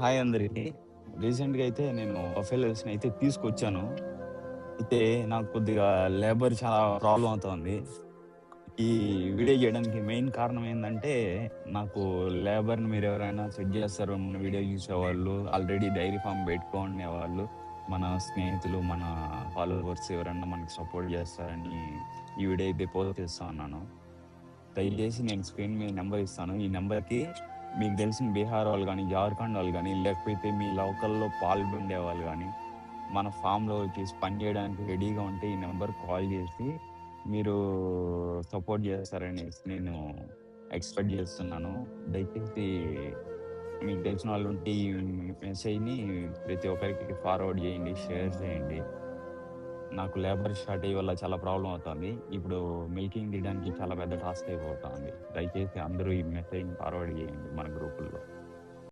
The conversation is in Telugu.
హాయ్ అందరికి. రీసెంట్గా అయితే నేను బఫెలోస్ని అయితే తీసుకొచ్చాను. అయితే నాకు కొద్దిగా లేబర్ చాలా ప్రాబ్లం అవుతుంది. ఈ వీడియో చేయడానికి మెయిన్ కారణం ఏంటంటే నాకు లేబర్ని మీరు ఎవరైనా సెట్ చేస్తారు మన వీడియో చూసేవాళ్ళు ఆల్రెడీ డైరీ ఫామ్ పెట్టుకునే వాళ్ళు మన స్నేహితులు మన ఫాలోవర్స్ ఎవరైనా మనకి సపోర్ట్ చేస్తారని ఈ వీడియో అయితే పోస్ట్ చేస్తా ఉన్నాను. దయచేసి నేను స్క్రీన్ మీద నెంబర్ ఇస్తాను. ఈ నెంబర్కి మీకు తెలిసిన బీహార్ వాళ్ళు కానీ జార్ఖండ్ వాళ్ళు కానీ లేకపోతే మీ లోకల్లో పాల్గొండే వాళ్ళు కానీ మన ఫామ్లో వచ్చేసి పని చేయడానికి రెడీగా ఉంటే ఈ నెంబర్ కాల్ చేసి మీరు సపోర్ట్ చేస్తారనేసి నేను ఎక్స్పెక్ట్ చేస్తున్నాను. దయచేసి మీకు తెలిసిన వాళ్ళు ఉంటే ఈ మెసేజ్ని ప్రతి ఒక్కరికి ఫార్వర్డ్ చేయండి షేర్ చేయండి. నాకు లేబర్ షార్టేజ్ వల్ల చాలా ప్రాబ్లం అవుతుంది. ఇప్పుడు మిల్కింగ్ తీయడానికి చాలా పెద్ద టాస్క్ అయిపోతుంది. దయచేసి అందరూ ఈ మెసేజ్ ఫార్వర్డ్ చేయండి మన గ్రూపుల్లో.